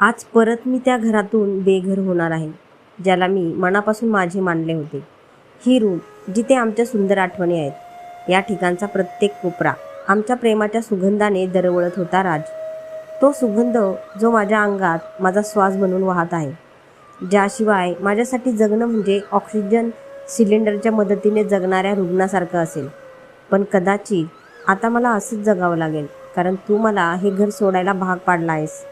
आज परत मी त्या घरातून बेघर होणार आहे ज्याला मी मनापासून माझे मानले होते. ही रूम जिथे आमच्या सुंदर आठवणी आहेत या ठिकाणचा प्रत्येक कोपरा आमच्या प्रेमाच्या सुगंधाने दरवळत होता राज. तो सुगंध जो माझ्या अंगात माझा श्वास बनून वाहत आहे ज्याशिवाय माझ्यासाठी जगणं म्हणजे ऑक्सिजन सिलेंडरच्या मदतीने जगणाऱ्या रुग्णासारखं असेल. पण कदाचित आता मला असंच जगावं लागेल कारण तू मला हे घर सोडायला भाग पाडला आहेस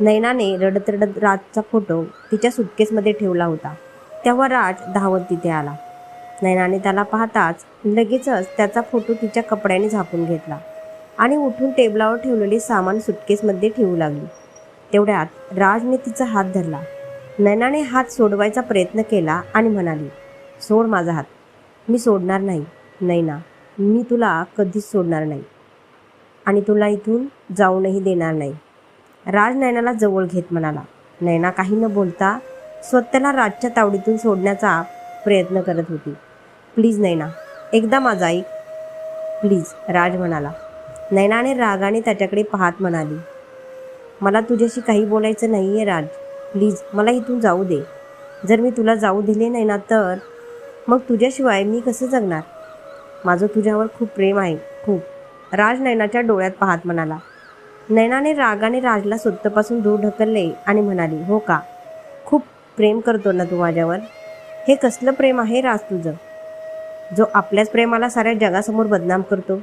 नैनाने रडत रडत राजचा फोटो तिच्या सुटकेसमध्ये ठेवला होता. तेव्हा राज धावत तिथे आला. नैनाने त्याला पाहताच लगेचच त्याचा फोटो तिच्या कपड्याने झाकून घेतला आणि उठून टेबलावर ठेवलेले सामान सुटकेसमध्ये ठेवू लागली. तेवढ्यात राजने तिचा हात धरला. नैनाने हात सोडवायचा प्रयत्न केला आणि म्हणाली सोड माझा हात. मी सोडणार नाही. नैना मी तुला कधीच सोडणार नाही. आणि तुला इथून जाऊनही देणार नाही. राज नैनाला जवळ घेत म्हणाला. नैना काही न बोलता स्वतःला राजच्या तावडीतून सोडण्याचा प्रयत्न करत होती. प्लीज नैना एकदा माझा ऐक. प्लीज राज म्हणाला. नैनाने रागाने त्याच्याकडे पाहत म्हणाली. मला तुझ्याशी काही बोलायचं नाही आहे राज. प्लीज मला इथून जाऊ दे. जर मी तुला जाऊ दिले नाही ना तर मग तुझ्याशिवाय मी कसं जगणार? माझं तुझ्यावर खूप प्रेम आहे खूप. राज नैनाच्या डोळ्यात पाहत म्हणाला. नैनाने रागाने राजला स्वतःपासून दूर ढकलले आणि म्हणाली हो का? खूप प्रेम करतो ना तू माझ्यावर? हे कसलं प्रेम आहे राज तुझं? जो आपल्याच प्रेमाला साऱ्या जगासमोर बदनाम करतो?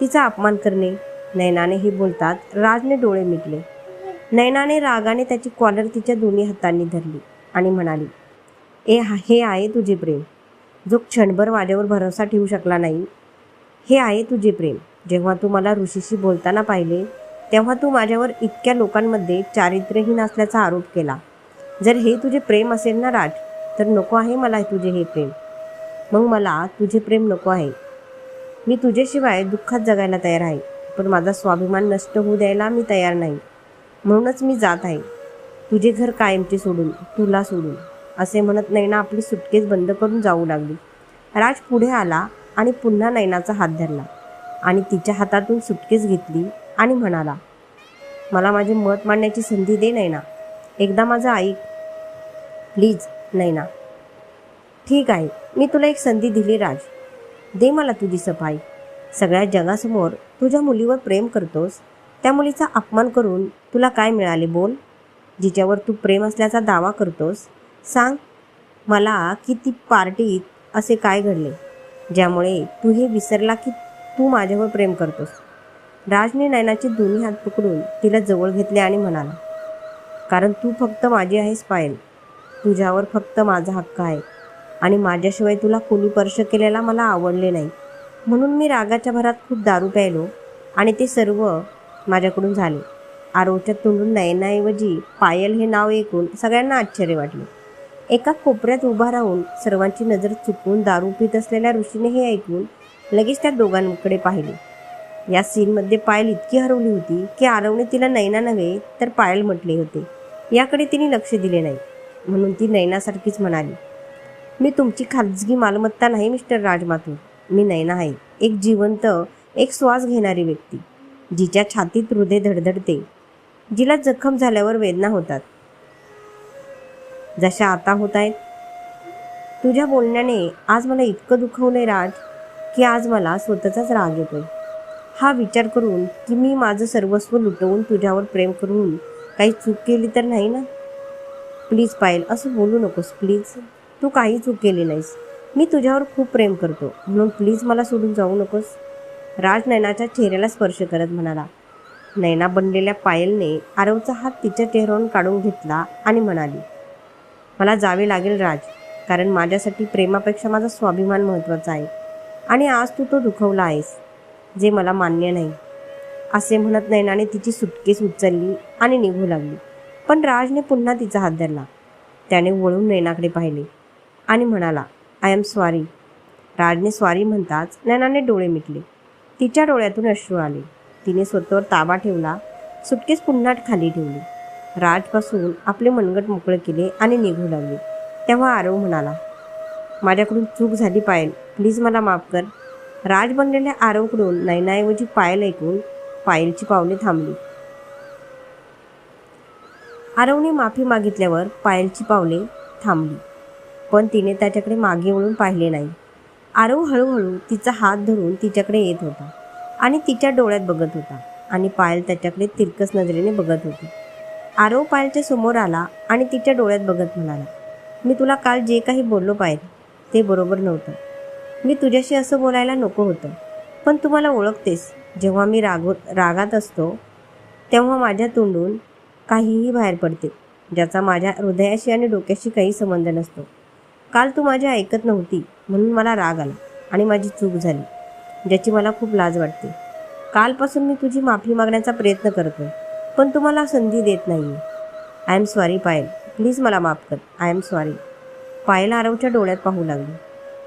तिचा अपमान करणे? नैनाने हे बोलतात राजने डोळे मिटले. नैनाने रागाने त्याची कॉलर तिच्या दोन्ही हातांनी धरली आणि म्हणाली ए हा हे आहे तुझे प्रेम. जो क्षणभर माझ्यावर भरोसा ठेवू शकला नाही हे आहे तुझे प्रेम. जेव्हा तू मला ऋषीशी बोलताना पाहिले तेव्हा तू माझ्यावर इतक्या लोकांमध्ये चारित्र्यहीन असल्याचा आरोप केला. जर हे तुझे प्रेम असेल ना राज तर नको आहे मला तुझे हे प्रेम. मग मला तुझे प्रेम नको आहे. मी तुझ्याशिवाय दुःखात जगायला तयार आहे पण माझा स्वाभिमान नष्ट होऊ द्यायला मी तयार नाही. म्हणूनच मी जात आहे. तुझे घर कायमचे सोडून तुला सोडून असे म्हणत नैना आपली सुटकेस बंद करून जाऊ लागली. राज पुढे आला आणि पुन्हा नैनाचा हात धरला आणि तिच्या हातातून सुटकेस घेतली आणि म्हणाला मला माझे मत मांडण्याची संधी दे नैना. एकदा माझं ऐक प्लीज नैना. ठीक आहे मी तुला एक संधी दिली राज. दे मला तुझी सफाई. सगळ्या जगासमोर तुझ्या मुलीवर प्रेम करतोस. त्या मुलीचा अपमान करून तुला काय मिळाले बोल? जिच्यावर तू प्रेम असल्याचा दावा करतोस. सांग मला की ती पार्टीत असे काय घडले ज्यामुळे तू हे विसरला की तू माझ्यावर प्रेम करतोस? राजने नयनाचे दोन्ही हात पकडून तिला जवळ घेतले आणि म्हणाला कारण तू फक्त माझी आहेस पायल. तुझ्यावर फक्त माझा हक्क आहे. आणि माझ्याशिवाय तुला कोणी स्पर्श केलेला मला आवडले नाही. म्हणून मी रागाच्या भरात खूप दारू प्यायलो आणि ते सर्व माझ्याकडून झाले. आरोच्या तोंडून नयनाऐवजी पायल हे नाव ऐकून सगळ्यांना आश्चर्य वाटले. एका कोपऱ्यात उभा राहून सर्वांची नजर चुकवून दारू पित असलेल्या ऋषीने हे ऐकून लगेच त्या दोघांकडे पाहिले. या सीनमध्ये पायल इतकी हरवली होती की आरवने तिला नैना नव्हे तर पायल म्हटले होते. याकडे तिने लक्ष दिले नाही. म्हणून ती नैनासारखीच म्हणाली मी तुमची खाजगी मालमत्ता नाही मिस्टर राजमाथूर मी नैना आहे. एक जिवंत एक श्वास घेणारी व्यक्ती जिच्या छातीत हृदय धडधडते जिला जखम झाल्यावर वेदना होतात. जशा आता होत आहेत. तुझ्या बोलण्याने आज मला इतकं दुखवलंय राज की आज मला स्वतःचाच राग येतोय. हा विचार करून की मी माझं सर्वस्व लुटवून तुझ्यावर प्रेम करून काही चूक केली तर नाही ना? प्लीज पायल असं बोलू नकोस प्लीज तू काही चूक केली नाहीस. मी तुझ्यावर खूप प्रेम करतो. म्हणून प्लीज मला सोडून जाऊ नकोस. राज नैनाच्या चेहऱ्याला स्पर्श करत म्हणाला. नैना बनलेल्या पायलने आरवचा हात तिच्या चेहऱ्यावरून काढून घेतला आणि म्हणाली मला जावे लागेल राज कारण माझ्यासाठी प्रेमापेक्षा माझा स्वाभिमान महत्त्वाचा आहे. आणि आज तू तो दुखवला आहेस. जे मला मान्य नाही. असे म्हणत नैनाने तिची सुटकेस उचलली आणि निघू लागली. पण राजने पुन्हा तिचा हात धरला. त्याने वळून नैनाकडे पाहिले आणि म्हणाला आय एम स्वारी राजने स्वारी म्हणताच नैनाने डोळे मिटले. तिच्या डोळ्यातून अश्रू आले. तिने स्वतःवर ताबा ठेवला सुटकेस पुन्हा खाली ठेवली. राजपासून आपले मनगट मोकळे केले आणि निघू लागले. तेव्हा आरव म्हणाला माझ्याकडून चूक झाली पाहिजे प्लीज मला माफ कर. राज बनलेल्या आरवकडून नैनाऐवजी पायल ऐकून पायलची पावले थांबली. आरवने माफी मागितल्यावर पायलची पावले थांबली पण तिने त्याच्याकडे मागे वळून पाहिले नाही. आरव हळूहळू तिचा हात धरून तिच्याकडे येत होता आणि तिच्या डोळ्यात बघत होता आणि पायल त्याच्याकडे तिरकस नजरेने बघत होती. आरव पायलच्या समोर आला आणि तिच्या डोळ्यात बघत म्हणाला मी तुला काल जे काही बोललो पायल ते बरोबर नव्हतं. मी तुझ्याशी असं बोलायला नको होतं. पण तू मला ओळखतेस. जेव्हा मी रागो रागात असतो तेव्हा माझ्या तोंडून काहीही बाहेर पडते ज्याचा माझ्या हृदयाशी आणि डोक्याशी काही संबंध नसतो. काल तू माझी ऐकत नव्हती म्हणून मला राग आला आणि माझी चूक झाली ज्याची मला खूप लाज वाटते. कालपासून मी तुझी माफी मागण्याचा प्रयत्न करतो पण तुम्हाला संधी देत नाही I am sorry Payal. Please मला माफ कर. आय एम सॉरी पायल आरवच्या डोळ्यात पाहू लागली.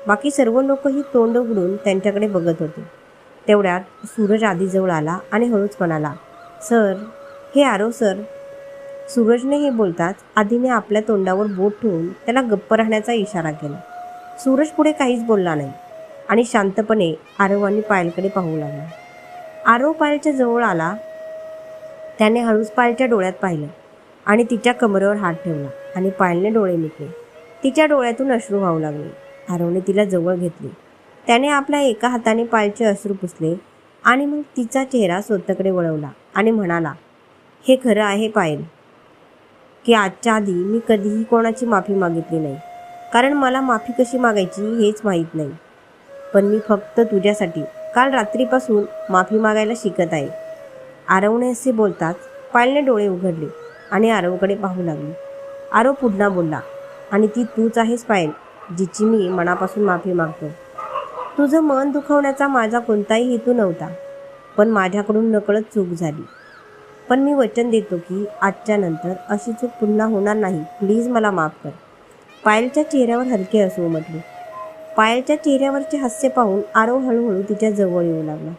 बाकी सर्व लोकही तोंड उघडून त्यांच्याकडे बघत होते. तेवढ्यात सूरज आधीजवळ आला आणि हळूच म्हणाला सर हे आरो सर. सूरजने हे बोलताच आधीने आपल्या तोंडावर बोट ठेवून त्याला गप्प राहण्याचा इशारा केला. सूरज पुढे काहीच बोलला नाही आणि शांतपणे आरव आणि पायलकडे पाहू लागला. आरव पायलच्या जवळ आला. त्याने हळूच पायलच्या डोळ्यात पाहिलं आणि तिच्या कमरेवर हात ठेवला आणि पायलने डोळे मिटले. तिच्या डोळ्यातून अश्रू वाहू लागले. आरवने तिला जवळ घेतली. त्याने आपल्या एका हाताने पायलचे अश्रू पुसले आणि मग तिचा चेहरा स्वतःकडे वळवला आणि म्हणाला हे खरं आहे पायल की आजच्या आधी मी कधीही कोणाची माफी मागितली नाही. कारण मला माफी कशी मागायची हेच माहीत नाही. पण मी फक्त तुझ्यासाठी काल रात्रीपासून माफी मागायला शिकत आहे. आरवने असे बोलताच पायलने डोळे उघडले आणि आरवकडे पाहू लागली. आरव पुन्हा बोलला आणि ती तूच आहेस पायल जिची मी मनापासून माफी मागतो. तुझं मन दुखवण्याचा माझा कोणताही हेतू नव्हता पण माझ्याकडून नकळत चूक झाली. पण मी वचन देतो की आजच्या नंतर अशी चूक पुन्हा होणार नाही. प्लीज मला माफ कर. पायलच्या चेहऱ्यावर हलके असू म्हटले पायलच्या चेहऱ्यावरचे हास्य पाहून आरव हळूहळू तिच्या जवळ येऊ लागला.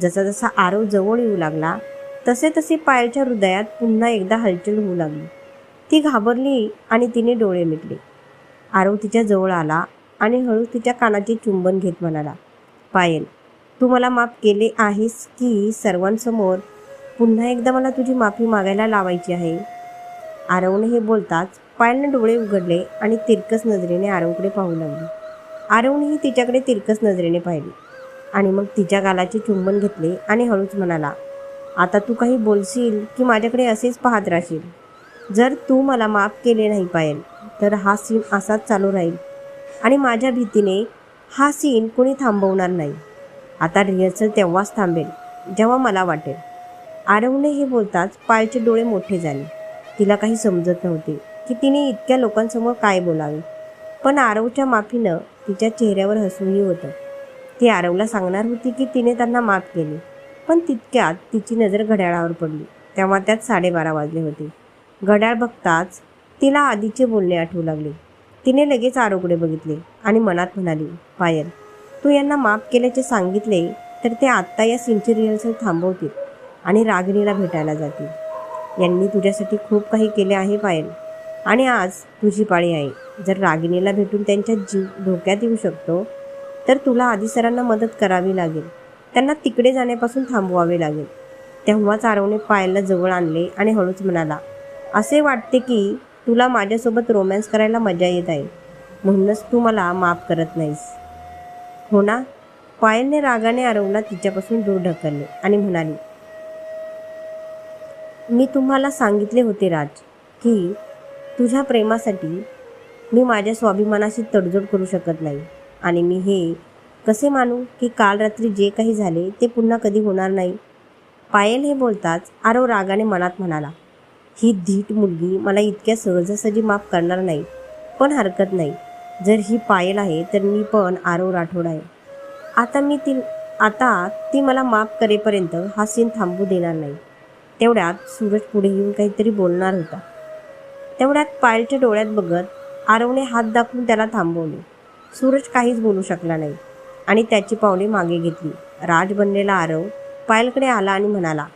जसा जसा आरव जवळ येऊ लागला तसे तसे पायलच्या हृदयात पुन्हा एकदा हलचल होऊ लागली. ती घाबरली आणि तिने डोळे मिटले. आरव तिच्या जवळ आला आणि हळू तिच्या कानाचे चुंबन घेत म्हणाला पायल तू मला माफ केले आहेस की सर्वांसमोर? पुन्हा एकदा मला तुझी माफी मागायला लावायची आहे. आरवने हे बोलताच पायलने डोळे उघडले आणि तिरकस नजरेने आरवकडे पाहू लागली. आरवनेही तिच्याकडे तिरकस नजरेने पाहिली आणि मग तिच्या गालाचे चुंबन घेतले आणि हळूच म्हणाला आता तू काही बोलशील की माझ्याकडे असेच पाहत राहशील. जर तू मला माफ केले नाही पायल तर हा सीन असाच चालू राहील. आणि माझ्या भीतीने हा सीन कोणी थांबवणार नाही. आता रिहर्सल तेव्हाच थांबेल जेव्हा मला वाटेल. आरवने हे बोलताच पायचे डोळे मोठे झाले. तिला काही समजत नव्हते की तिने इतक्या लोकांसमोर काय बोलावे. पण आरवच्या माफीनं तिच्या चेहऱ्यावर हसूही होतं. ती आरवला सांगणार होती की तिने त्यांना माफ केली पण तितक्यात तिची नजर घड्याळावर पडली. तेव्हा त्यात साडेबारा वाजले होते. घड्याळ बघताच तिला आधीचे बोलणे आठवू लागले. तिने लगेच आरोकडे बघितले आणि मनात म्हणाली पायल तू यांना माफ केल्याचे सांगितले तर ते आत्ता या सीनची रिहर्सल थांबवतील आणि रागिणीला भेटायला जातील. यांनी तुझ्यासाठी खूप काही केले आहे पायल. आणि आज तुझी पाळी आहे. जर रागिणीला भेटून त्यांच्या जीव धोक्यात येऊ शकतो तर तुला आधी सरांना मदत करावी लागेल. त्यांना तिकडे जाण्यापासून थांबवावे लागेल. तेव्हाच आरवने पायलला जवळ आणले आणि हळूच म्हणाला असे वाटते की तुला माझ्यासोबत रोमॅन्स करायला मजा येत आहे. म्हणूनच तू मला माफ करत नाहीस. हो ना? पायलने रागाने आरवला तिच्यापासून दूर ढकलले आणि म्हणाली मी तुम्हाला सांगितले होते राज की तुझ्या प्रेमासाठी मी माझ्या स्वाभिमानाशी तडजोड करू शकत नाही. आणि मी हे कसे मानू की काल रात्री जे काही झाले ते पुन्हा कधी होणार नाही? पायल हे बोलताच आरव रागाने मनात म्हणाला ही धीट मुलगी मला इतक्या सहजासहजी माफ करणार नाही पण हरकत नाही. जर ही पायल आहे तर मी पण आरव राठोड आहे. आता मी ती आता ती मला माफ करेपर्यंत हा सीन थांबू देणार नाही. तेवढ्यात सूरज पुढे येऊन काहीतरी बोलणार होता. तेवढ्यात पायलच्या डोळ्यात बघत आरवने हात दाखवून त्याला थांबवले. सूरज काहीच बोलू शकला नाही आणि त्याची पावले मागे घेतली. राज बनलेला आरव पायलकडे आला आणि म्हणाला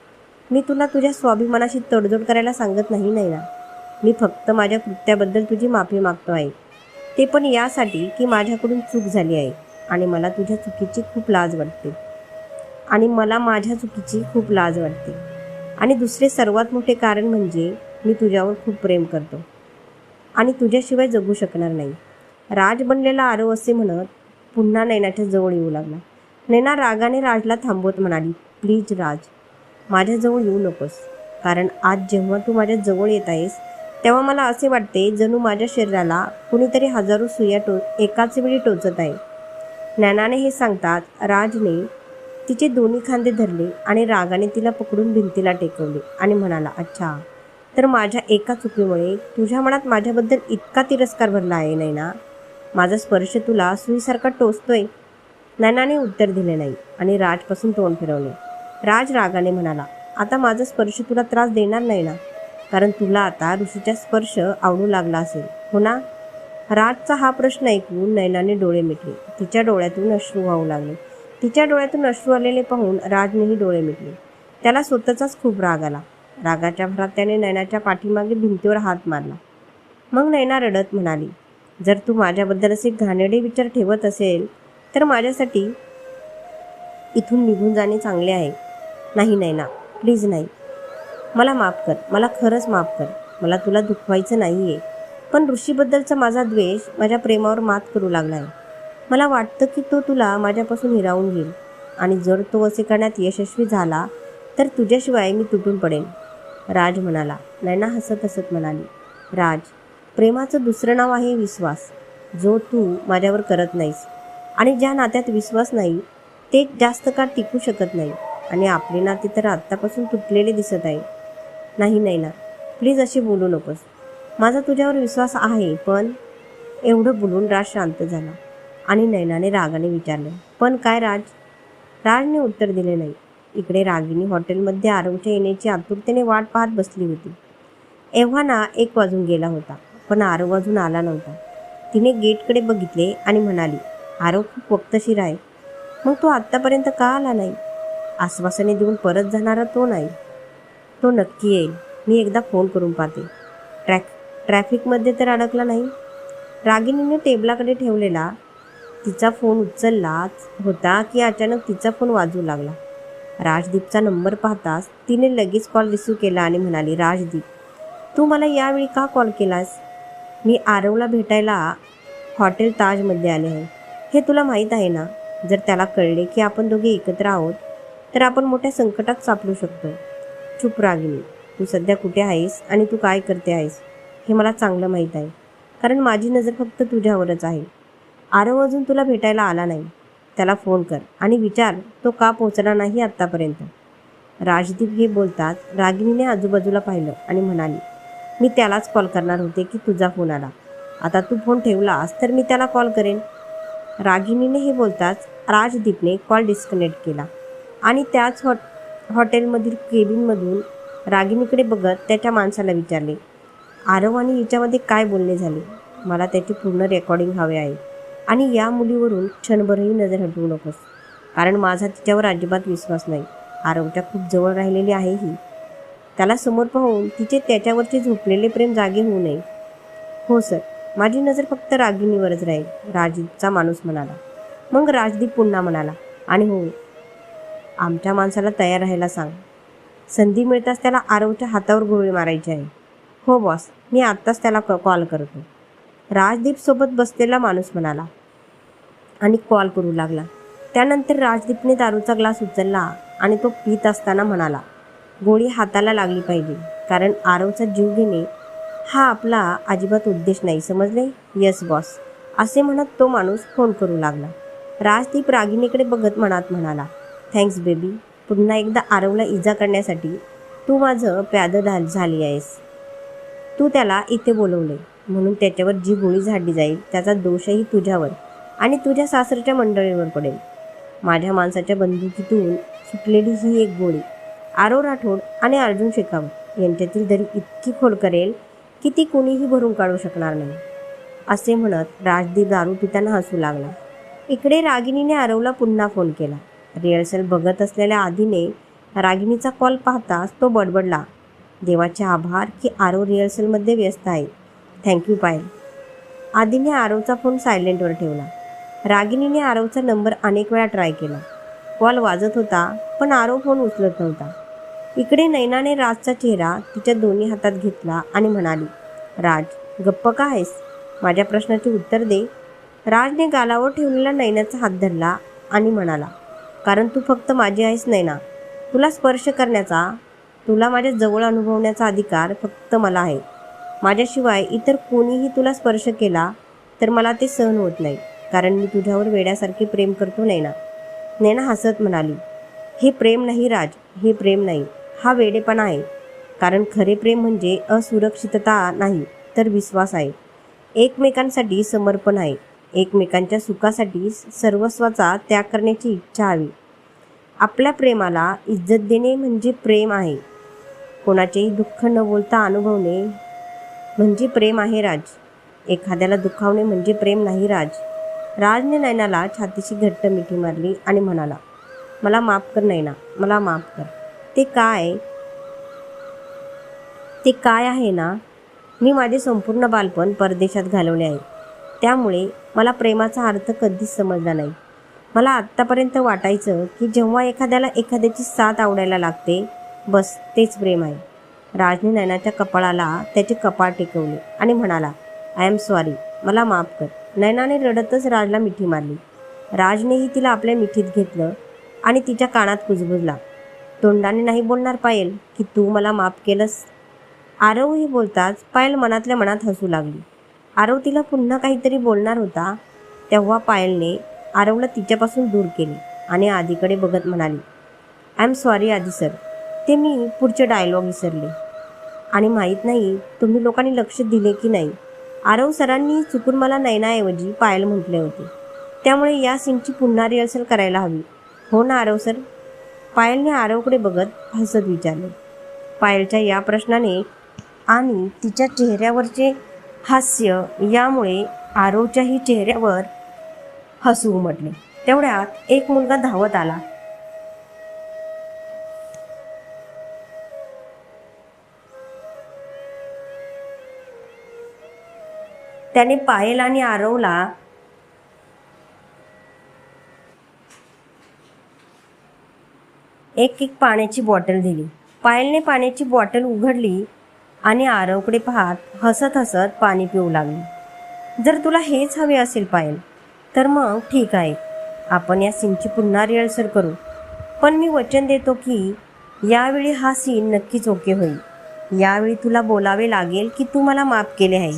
मी तुला तुझ्या स्वाभिमानाशी तडजोड करायला सांगत नाही नाही ना मी फक्त माझ्या कृत्याबद्दल तुझी माफी मागतो आहे ते पण यासाठी की माझ्याकडून चूक झाली आहे आणि मला तुझ्या चुकीची खूप लाज वाटते. आणि मला माझ्या चुकीची खूप लाज वाटते. आणि दुसरे सर्वात मोठे कारण म्हणजे मी तुझ्यावर खूप प्रेम करतो. आणि तुझ्याशिवाय जगू शकणार नाही. राज बनलेला आरव असे म्हणत पुन्हा नैनाच्या जवळ येऊ लागला. नैना रागाने राजला थांबवत म्हणाली प्लीज राज माझ्याजवळ येऊ नकोस. कारण आज जेव्हा तू माझ्या जवळ येत आहेस तेव्हा मला असे वाटते जणू माझ्या शरीराला कुणीतरी हजारो सुया टो एकाच वेळी टोचत आहे. ज्ञानाने हे सांगतात राजने तिचे दोन्ही खांदे धरले आणि रागाने तिला पकडून भिंतीला टेकवले आणि म्हणाला अच्छा तर माझ्या एका चुकीमुळे तुझ्या मनात माझ्याबद्दल इतका तिरस्कार भरला आहे नाही ना माझा स्पर्श तुला सुईसारखा टोचतोय. नैनाने उत्तर दिले नाही आणि राजपासून तोंड फिरवले. राज रागाने म्हणाला आता माझा स्पर्श तुला त्रास देणार नाही ना? कारण तुला आता ऋषीचा स्पर्श आवडू लागला असेल. हो ना? राजचा हा प्रश्न ऐकून नैनाने डोळे मिटले. तिच्या डोळ्यातून अश्रू वाहू लागले. तिच्या डोळ्यातून अश्रू आलेले पाहून राजनेही डोळे मिटले. त्याला स्वतःचाच खूप राग आला. रागाच्या भरात त्याने नैनाच्या पाठीमागे भिंतीवर हात मारला. मग नैना रडत म्हणाली जर तू माझ्याबद्दल असे घाणेरडे विचार ठेवत असेल तर माझ्यासाठी इथून निघून जाणे चांगले आहे. नाही नाही ना. प्लीज नाही. मला माफ कर. मला खरंच माफ कर. मला तुला दुखवायचं नाही आहे पण ऋषीबद्दलचा माझा द्वेष माझ्या प्रेमावर मात करू लागला आहे मला वाटतं की तो तुला माझ्यापासून हिरावून घेईल. आणि जर तो असे करण्यात यशस्वी झाला तर तुझ्याशिवाय मी तुटून पडेन. राज म्हणाला. नैना हसत हसत म्हणाली. राज प्रेमाचं दुसरं नाव आहे विश्वास. जो तू माझ्यावर करत नाहीस. आणि ज्या नात्यात विश्वास नाही ते जास्त काळ टिकू शकत नाही. आणि आपले नाते तर आत्तापासून तुटलेले दिसत आहे. नाही नाही ना प्लीज अशी बोलू नकोस. माझा तुझ्यावर विश्वास आहे पण एवढं बोलून राज शांत झाला आणि नैनाने रागाने विचारले पण काय राज? राजने उत्तर दिले नाही. इकडे रागिनी हॉटेलमध्ये आरवच्या येण्याची आतुरतेने वाट पाहत बसली होती. एव्हाना एक वाजून गेला होता पण आरव अजून आला नव्हता. तिने गेटकडे बघितले आणि म्हणाली आरव खूप वक्तशीर आहे. मग तो आत्तापर्यंत का आला नाही? आश्वासने देऊन परत जाणारा तो नाही. तो नक्की येईल. मी एकदा फोन करून पाहते. ट्रॅक ट्रॅफिकमध्ये तर अडकला नाही. रागिनीने टेबलाकडे ठेवलेला तिचा फोन उचललाच होता की अचानक तिचा फोन वाजू लागला. राजदीपचा नंबर पाहताच तिने लगेच कॉल रिसीव केला आणि म्हणाली राजदीप तू मला यावेळी का कॉल केलास? मी आरवला भेटायला हॉटेल ताजमध्ये आले आहे. हे तुला माहीत आहे ना? जर त्याला कळले की आपण दोघे एकत्र आहोत तर आपण मोठ्या संकटात सापडू शकतो. चुप रागिनी तू सध्या कुठे आहेस आणि तू काय करते आहेस हे मला चांगलं माहीत आहे. कारण माझी नजर फक्त तुझ्यावरच आहे. आरव अजून तुला भेटायला आला नाही. त्याला फोन कर आणि विचार तो का पोचला नाही आत्तापर्यंत राजदीप हे बोलतात रागिनीने आजूबाजूला पाहिलं आणि म्हणाली मी त्यालाच कॉल करणार होते की तुझा फोन आला. आता तू फोन ठेवलास तर मी त्याला कॉल करेन. रागिनीने हे बोलताच राजदीपने कॉल डिस्कनेक्ट केला. आणि त्याच हॉट हॉटेलमधील केबिनमधून रागिनीकडे बघत त्याच्या माणसाला विचारले आरव आणि हिच्यामध्ये काय बोलणे झाले? मला त्याची पूर्ण रेकॉर्डिंग हवे आहे. आणि या मुलीवरून क्षणभरही नजर हटवू नकोस. कारण माझा तिच्यावर अजिबात विश्वास नाही. आरवच्या खूप जवळ राहिलेली आहे ही. त्याला समोर पाहून तिचे त्याच्यावरचे झोपलेले प्रेम जागे होऊ नये. हो सर. माझी नजर फक्त रागिनीवरच राहील राजदीपचा माणूस म्हणाला. मग राजदीप पुन्हा म्हणाला आणि हो आमच्या माणसाला तयार राहायला सांग. संधी मिळताच त्याला आरवच्या हातावर गोळी मारायची आहे. हो बॉस मी आत्ताच त्याला क कॉल करतो. राजदीपसोबत बसलेला माणूस म्हणाला. आणि कॉल करू लागला. त्यानंतर राजदीपने दारूचा ग्लास उचलला आणि तो पित असताना म्हणाला गोळी हाताला लागली पाहिजे कारण आरवचा जीव घेणे हा आपला अजिबात उद्देश नाही समजले? यस बॉस असे म्हणत तो माणूस फोन करू लागला. राजदीप रागिणीकडे बघत मनात म्हणाला थँक्स बेबी पुन्हा एकदा आरवला इजा करण्यासाठी तू माझं प्यादं झाली आहेस. तू त्याला इथे बोलवले. म्हणून त्याच्यावर जी गोळी झाडली जाईल त्याचा दोषही तुझ्यावर आणि तुझ्या सासरच्या मंडळीवर पडेल. माझ्या माणसाच्या बंदुकीतून सुटलेली ही एक गोळी. आरो राठोड आणि अर्जुन शेखावत यांच्यातील दरी इतकी खोल करेल की ती कोणीही भरून काढू शकणार नाही. असे म्हणत राजदीप दारू पिताना हसू लागला. इकडे रागिणीने आरवला पुन्हा फोन केला. रिहर्सल बघत असलेल्या आधीने रागिणीचा कॉल पाहताच तो बडबडला. देवाचे आभार की आरव रिहर्सलमध्ये व्यस्त आहे. थँक्यू पायल आधीने आरवचा फोन सायलेंटवर ठेवला. रागिणीने आरवचा नंबर अनेक वेळा ट्राय केला. कॉल वाजत होता पण आरव फोन उचलत नव्हता. इकडे नैनाने राजचा चेहरा तिच्या दोन्ही हातात घेतला आणि म्हणाली राज गप्प का आहेस? माझ्या प्रश्नाचे उत्तर दे. राजने गालावर ठेवलेला नैनाचा हात धरला आणि म्हणाला कारण तू फक्त माझी आहेस ना. तुला स्पर्श करण्याचा तुला माझ्या जवळ अनुभवण्याचा अधिकार फक्त मला आहे. माझ्याशिवाय इतर कोणीही तुला स्पर्श केला तर मला ते सहन होत नाही कारण मी तुझ्यावर वेड्यासारखे प्रेम करतो नैना. नैना हसत म्हणाली हे प्रेम नाही राज हे प्रेम नाही. हा वेडेपणा आहे. कारण खरे प्रेम म्हणजे असुरक्षितता नाही तर विश्वास आहे. एकमेकांसाठी समर्पण आहे. एकमेकांच्या सुखासाठी सर्वस्वाचा त्याग करण्याची इच्छा हवी. आपल्या प्रेमाला इज्जत देणे म्हणजे प्रेम आहे. कोणाचेही दुःख न बोलता अनुभवणे म्हणजे प्रेम आहे राज. एखाद्याला दुखावणे म्हणजे प्रेम नाही राज. राजने नैनाला छातीशी घट्ट मिठी मारली आणि म्हणाला मला माफ कर नैना मला माफ कर. ते काय? ते काय आहे ना? मी माझे संपूर्ण बालपण परदेशात घालवले आहे. त्यामुळे मला प्रेमाचा अर्थ कधीच समजला नाही. मला आत्तापर्यंत वाटायचं की जेव्हा एखाद्याला एखाद्याची साथ आवडायला लागते बस तेच प्रेम आहे. राजने नैनाच्या कपाळाला त्याचे कपाळ टेकवले आणि म्हणाला आय एम सॉरी मला माफ कर. नैनाने रडतच राजला मिठी मारली. राजनेही तिला आपल्या मिठीत घेतलं आणि तिच्या कानात कुजबुजला. तोंडाने नाही बोलणार पायल की तू मला माफ केलंस? आरवही बोलताच पायल मनातल्या मनात हसू लागली. आरव तिला पुन्हा काहीतरी बोलणार होता तेव्हा पायलने आरवला तिच्यापासून दूर केले आणि आधीकडे बघत म्हणाली I am sorry Aadhi sir ते मी पुढचे डायलॉग विसरले. आणि माहीत नाही तुम्ही लोकांनी लक्ष दिले की नाही. आरव सरांनी चुकून मला नैनाऐवजी पायल म्हटले होते. त्यामुळे या सीनची पुन्हा रिहर्सल करायला हवी. हो ना आरव सर पायलने आरवकडे बघत हसत विचारले. पायलच्या या प्रश्नाने आणि तिच्या चेहऱ्यावरचे हास्य यामुळे आरोच्याही चेहऱ्यावर हसू उमटले. तेवढ्यात एक मुलगा धावत आला. त्याने पायल आणि आरवला. एक एक पाण्याची बॉटल दिली. पायलने पाण्याची बॉटल उघडली. आणि आरवकडे पाहत हसत हसत पाणी पिऊ लागली. जर तुला हेच हवे असेल पायल तर मग ठीक आहे. आपण या सीनची पुन्हा रिहर्सल करू. पण मी वचन देतो की यावेळी हा सीन नक्कीच ओके होईल. यावेळी तुला बोलावे लागेल की तू मला माफ केले आहे.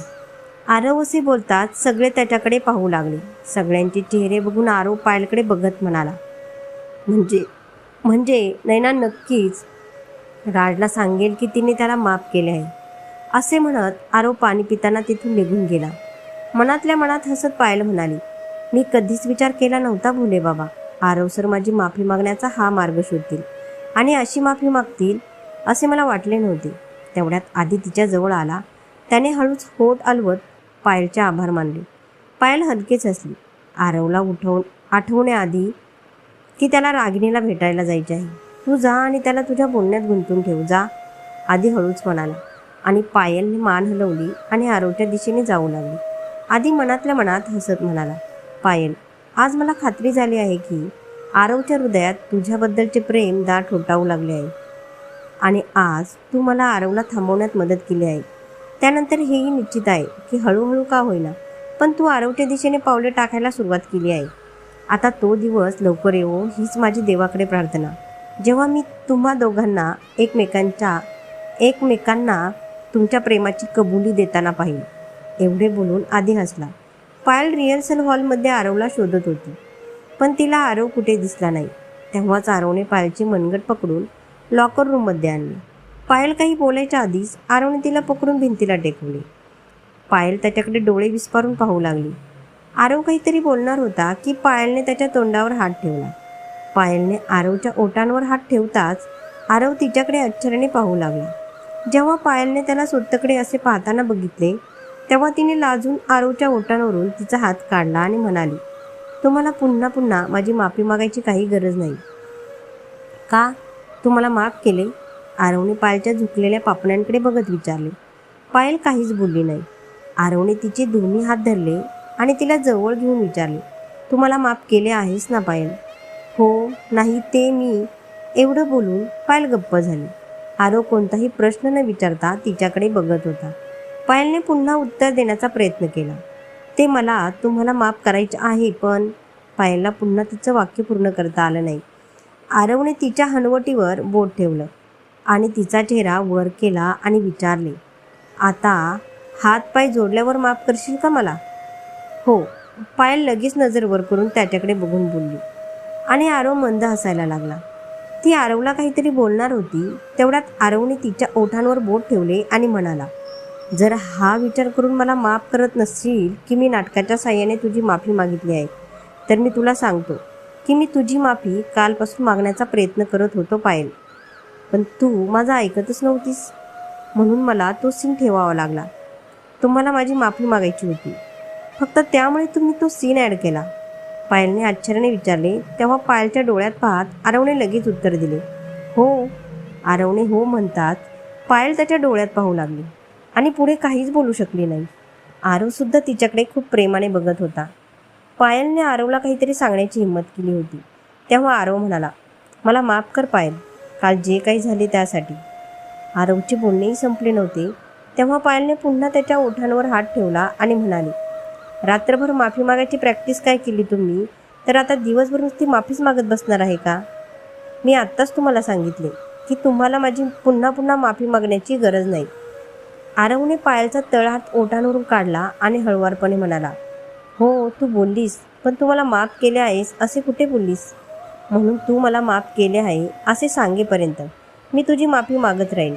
आरव असे बोलतात सगळे त्याच्याकडे पाहू लागले. सगळ्यांचे चेहरे बघून आरव पायलकडे बघत म्हणाला म्हणजे म्हणजे नैना नक्कीच राजला सांगेल की तिने त्याला माफ केले आहे. असे म्हणत आरो पाणी पिताना तिथून निघून गेला. मनातल्या मनात हसत पायल म्हणाली मी कधीच विचार केला नव्हता भुले बाबा. आरव सर माझी माफी मागण्याचा हा मार्ग शोधतील. आणि अशी माफी मागतील असे मला वाटले नव्हते. तेवढ्यात आधी तिच्या जवळ आला. त्याने हळूच होट अलवत पायलचे आभार मानले. पायल हलकेच हसली. आरवला उठवून आठवण्याआधी की त्याला रागिणीला भेटायला जायचे आहे. तू जा आणि त्याला तुझ्या बोलण्यात गुंतून ठेव जा. आधी हळूच म्हणाला. आणि पायलने मान हलवली आणि आरोच्या दिशेने जाऊ लागली. आधी मनातल्या मनात हसत म्हणाला पायल आज मला खात्री झाली आहे की आरवच्या हृदयात तुझ्याबद्दलचे प्रेम दाट होटावू लागले आहे. आणि आज तू मला आरवला थांबवण्यात मदत केली आहे. त्यानंतर हेही निश्चित आहे की हळूहळू का होईना पण तू आरवच्या दिशेने पावले टाकायला सुरुवात केली आहे. आता तो दिवस लवकर येवो हीच माझी देवाकडे प्रार्थना. जेव्हा मी तुम्हा दोघांना एकमेकांच्या एकमेकांना तुमच्या प्रेमाची कबुली देताना पाहिली एवढे बोलून आधी हसला. पायल रिहर्सल हॉलमध्ये आरवला शोधत होती पण तिला आरव कुठे दिसला नाही. तेव्हाच आरवने पायलची मनगट पकडून लॉकर रूममध्ये आणली. पायल काही बोलायच्या आधीच आरवने तिला पकडून भिंतीला टेकवले. पायल त्याच्याकडे डोळे विस्पारून पाहू लागली. आरव काहीतरी बोलणार होता की पायलने त्याच्या तोंडावर हात ठेवला. पायलने आरवच्या ओटांवर हात ठेवताच आरव तिच्याकडे आश्चर्याने पाहू लागला. जेव्हा पायलने त्याला स्वतःकडे असे पाहताना बघितले तेव्हा तिने लाजून आरवच्या ओटांवरून तिचा हात काढला आणि म्हणाली तुम्हाला पुन्हा पुन्हा माझी माफी मागायची काही गरज नाही. का? तुम्हाला माफ केले? आरवने पायलच्या झुकलेल्या पापण्यांकडे बघत विचारले. पायल काहीच बोलली नाही. आरवने तिचे दोन्ही हात धरले आणि तिला जवळ घेऊन विचारले तू मला माफ केले आहेस ना पायल? हो नाही ते मी. एवढं बोलून पायल गप्प झाली. आरो कोणताही प्रश्न न विचारता तिच्याकडे बघत होता. पायलने पुन्हा उत्तर देण्याचा प्रयत्न केला. ते मला तुम्हाला माफ करायचे आहे पण पायलला पुन्हा तिचं वाक्य पूर्ण करता आलं नाही. आरवने तिच्या हनवटीवर बोट ठेवलं आणि तिचा चेहरा वर केला आणि विचारले आता हात पाय जोडल्यावर माफ करशील का मला हो. पायल लगेच नजर वर करून त्याच्याकडे बघून बोलली. आणि आरव मंद हसायला लागला. ती आरवला काहीतरी बोलणार होती. तेवढ्यात आरवने तिच्या ओठांवर बोट ठेवले आणि म्हणाला जर हा विचार करून मला माफ करत नसशील की मी नाटकाच्या साह्याने तुझी माफी मागितली आहे तर मी तुला सांगतो की मी तुझी माफी कालपासून मागण्याचा प्रयत्न करत होतो पायल. पण तू माझं ऐकतच नव्हतीस. म्हणून मला तो सीन ठेवावा लागला. तुम्हाला माझी माफी मागायची होती. फक्त त्यामुळे तुम्ही तो सीन ॲड केला. पायलने आश्चर्याने विचारले तेव्हा पायलच्या डोळ्यात पाहत आरवने लगेच उत्तर दिले. हो. आरवने हो म्हणतात. पायल त्याच्या डोळ्यात पाहू लागली आणि पुढे काहीच बोलू शकली नाही. आरवसुद्धा तिच्याकडे खूप प्रेमाने बघत होता. पायलने आरवला काहीतरी सांगण्याची हिंमत केली होती. तेव्हा आरव म्हणाला मला माफ कर पायल. काल जे काही झाले त्यासाठी. आरवचे बोलणेही संपले नव्हते. तेव्हा पायलने पुन्हा त्याच्या ओठांवर हात ठेवला आणि म्हणाली रात्रभर माफी मागायची प्रॅक्टिस काय केली तुम्ही? तर आता दिवसभर नुसती माफीच मागत बसणार आहे का? मी आत्ताच तुम्हाला सांगितले की तुम्हाला माझी पुन्हा पुन्हा माफी मागण्याची गरज नाही. आरवने पायलचा तळहात ओठांवरून काढला आणि हळुवारपणे म्हणाला हो तू बोललीस पण तू मला माफ केले आहेस असे कुठे बोललीस? म्हणून तू मला माफ केले आहे असे सांगेपर्यंत मी तुझी माफी मागत राहीन.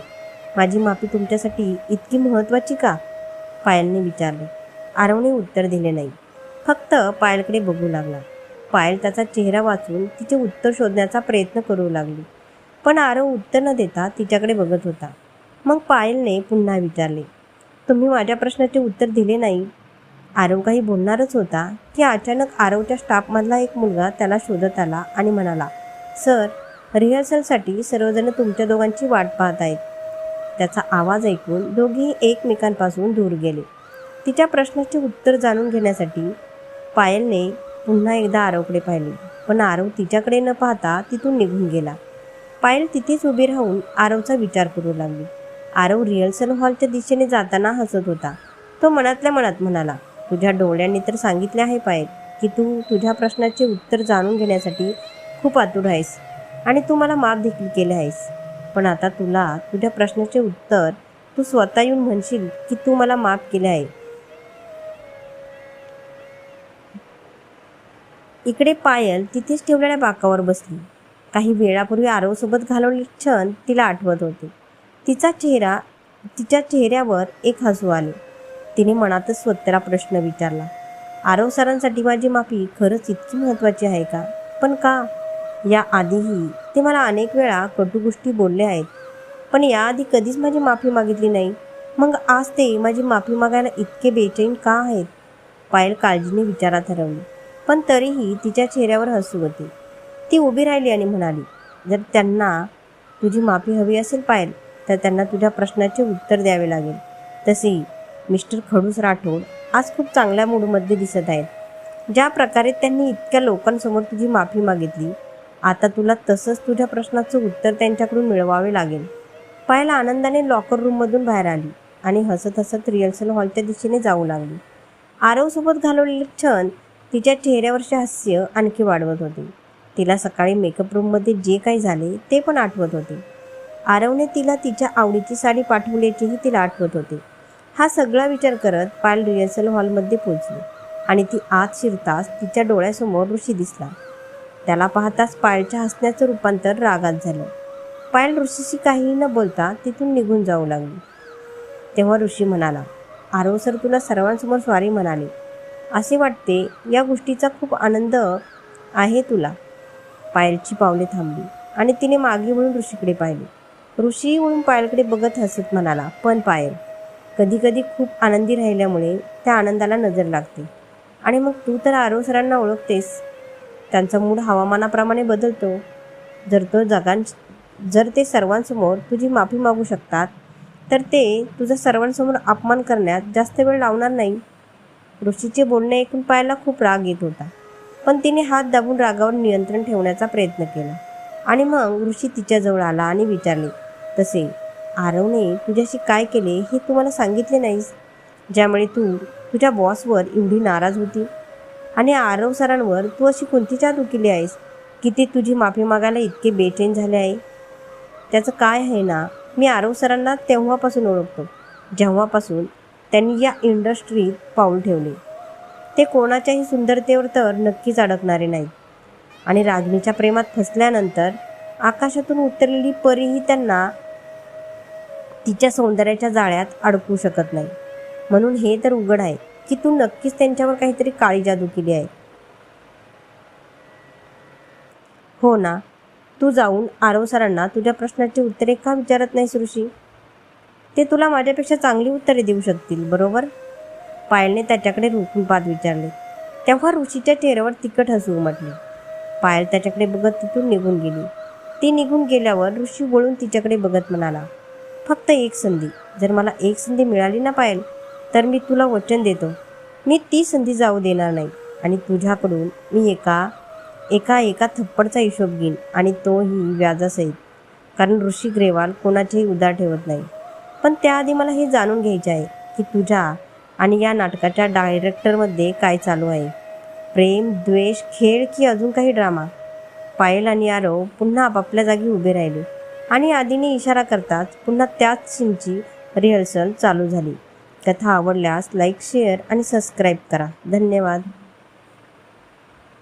माझी माफी तुमच्यासाठी इतकी महत्त्वाची का? पायलने विचारले. आरवने उत्तर दिले नाही. फक्त पायलकडे बघू लागला. पायल त्याचा चेहरा वाचून तिचे उत्तर शोधण्याचा प्रयत्न करू लागली. पण आरव उत्तर न देता तिच्याकडे बघत होता. मग पायलने पुन्हा विचारले तुम्ही माझ्या प्रश्नाचे उत्तर दिले नाही? आरव काही बोलणारच होता की अचानक आरवच्या स्टाफमधला एक मुलगा त्याला शोधत आला आणि म्हणाला सर रिहर्सलसाठी सर्वजण तुमच्या दोघांची वाट पाहत आहेत. त्याचा आवाज ऐकून दोघेही एकमेकांपासून दूर गेले. तिच्या प्रश्नाचे उत्तर जाणून घेण्यासाठी पायलने पुन्हा एकदा आरवकडे पाहिले. पण आरव तिच्याकडे न पाहता तिथून निघून गेला. पायल तिथेच उभी राहून आरवचा विचार करू लागली. आरव रिहर्सल हॉलच्या दिशेने जाताना हसत होता. तो मनातल्या मनात म्हणाला तुझ्या डोळ्यांनी तर सांगितले आहे पायल की तू तुझ्या प्रश्नाचे उत्तर जाणून घेण्यासाठी खूप आतुर आहेस आणि तू मला माफ देखील केले आहेस. पण आता तुला तुझ्या प्रश्नाचे उत्तर तू स्वतः येऊन म्हणशील की तू मला माफ केले आहे. इकडे पायल तिथेच ठेवलेल्या बाकावर बसली. काही वेळापूर्वी आरवसोबत घालवलेले क्षण तिला आठवत होते. तिचा चेहरा तिच्या चेहऱ्यावर एक हसू आले. तिने मनातच स्वतःला प्रश्न विचारला. आरव सरांसाठी माझी माफी खरंच इतकी महत्त्वाची आहे का? पण का? या आधीही ते मला अनेक वेळा कटू गोष्टी बोलले आहेत. पण याआधी कधीच माझी माफी मागितली नाही. मग आज ते माझी माफी मागायला इतके बेचैन का आहेत? पायल काळजीने विचारात हरवली. पण तरीही तिच्या चेहऱ्यावर हसू होते. ती उभी राहिली आणि म्हणाली जर त्यांना तुझी माफी हवी असेल पायल तर त्यांना तुझ्या प्रश्नाचे उत्तर द्यावे लागेल. तसे मिस्टर खडूस राठोड आज खूप चांगल्या मूडमध्ये दिसत आहेत. ज्या प्रकारे त्यांनी इतक्या लोकांसमोर तुझी माफी मागितली आता तुला तसंच तुझ्या प्रश्नाचं उत्तर त्यांच्याकडून मिळवावे लागेल. पायला आनंदाने लॉकर रूममधून बाहेर आली आणि हसत हसत रिहर्सल हॉलच्या दिशेने जाऊ लागली. आरवसोबत घालवलेले क्षण तिच्या चेहऱ्यावरचे हास्य आणखी वाढवत होते. तिला सकाळी मेकअप रूममध्ये जे काही झाले ते पण आठवत होते. आरवने तिला तिच्या आवडीची साडी पाठवल्याचीही तिला आठवत होते. हा सगळा विचार करत पायल रिहर्सल हॉलमध्ये पोचली आणि ती आत शिरताच तिच्या डोळ्यासमोर ऋषी दिसला. त्याला पाहताच पायलच्या हसण्याचं रूपांतर रागात झालं. पायल ऋषीशी काहीही न बोलता तिथून निघून जाऊ लागली. तेव्हा ऋषी म्हणाला आरव सर तुला सर्वांसमोर स्वारी म्हणाले. असे वाटते या गोष्टीचा खूप आनंद आहे तुला. पायलची पावले थांबली आणि तिने मागे वळून ऋषीकडे पाहिले. ऋषी वळून पायलकडे बघत हसत म्हणाला पण पायल कधीकधी खूप आनंदी राहिल्यामुळे त्या आनंदाला नजर लागते. आणि मग तू तर आरव सरांना ओळखतेस. त्यांचा मूड हवामानाप्रमाणे बदलतो. जर तो जगां जर ते सर्वांसमोर तुझी माफी मागू शकतात तर ते तुझा सर्वांसमोर अपमान करण्यात जास्त वेळ लावणार नाही. ऋषीचे बोलणे ऐकून पायाला खूप राग येत होता. पण तिने हात दाबून रागावर नियंत्रण ठेवण्याचा प्रयत्न केला. आणि मग ऋषी तिच्याजवळ आला आणि विचारले तसे आरवने तुझ्याशी काय केले हे तू मला सांगितले नाहीस? ज्यामुळे तू तुझ्या बॉसवर एवढी नाराज होती? आणि आरव सरांवर तू अशी कोणती जादू केली आहेस की ते तुझी माफी मागायला इतके बेचैन झाले आहे? त्याचं काय आहे ना मी आरव सरांना तेव्हापासून ओळखतो. जेव्हापासून त्यांनी या इंडस्ट्रीत पाऊल ठेवले. ते कोणाच्याही सुंदरतेवर तर नक्कीच अडकणारे नाहीत. आणि रागिणीच्या प्रेमात फसल्यानंतर आकाशातून उतरलेली परीही त्यांना तिच्या सौंदर्याच्या जाळ्यात अडकू शकत नाही. म्हणून हे तर उघड आहे की तू नक्कीच त्यांच्यावर काहीतरी काळी जादू केली आहे. हो ना तू जाऊन आरव सरांना तुझ्या प्रश्नाची उत्तरे का विचारत नाहीस ऋषी? ते तुला माझ्यापेक्षा चांगली उत्तरे देऊ शकतील बरोबर? पायलने त्याच्याकडे रोखून विचारले. तेव्हा ऋषीच्या चेहऱ्यावर तिखट हसू उमटले पायल त्याच्याकडे बघत तिथून निघून गेली. ती निघून गेल्यावर ऋषी वळून तिच्याकडे बघत म्हणाला फक्त एक संधी. जर मला एक संधी मिळाली ना पायल तर मी तुला वचन देतो. मी ती संधी जाऊ देणार नाही आणि तुझ्याकडून मी एका एका एका थप्पडचा हिशोब घेईन आणि तोही व्याजासहित. कारण ऋषी ग्रेवाल कोणाचेही उदार ठेवत नाही. पण त्याआधी मला हे जाणून घ्यायचे आहे की तुझ्या आणि या नाटकाच्या डायरेक्टरमध्ये काय चालू आहे? प्रेम द्वेष खेळ की अजून काही ड्रामा? पायल आणि आरव पुन्हा आपापल्या जागी उभे राहिले आणि आधीने इशारा करताच पुन्हा त्याच सीनची रिहर्सल चालू झाली. कथा आवडल्यास लाईक शेअर आणि सबस्क्राईब करा. धन्यवाद.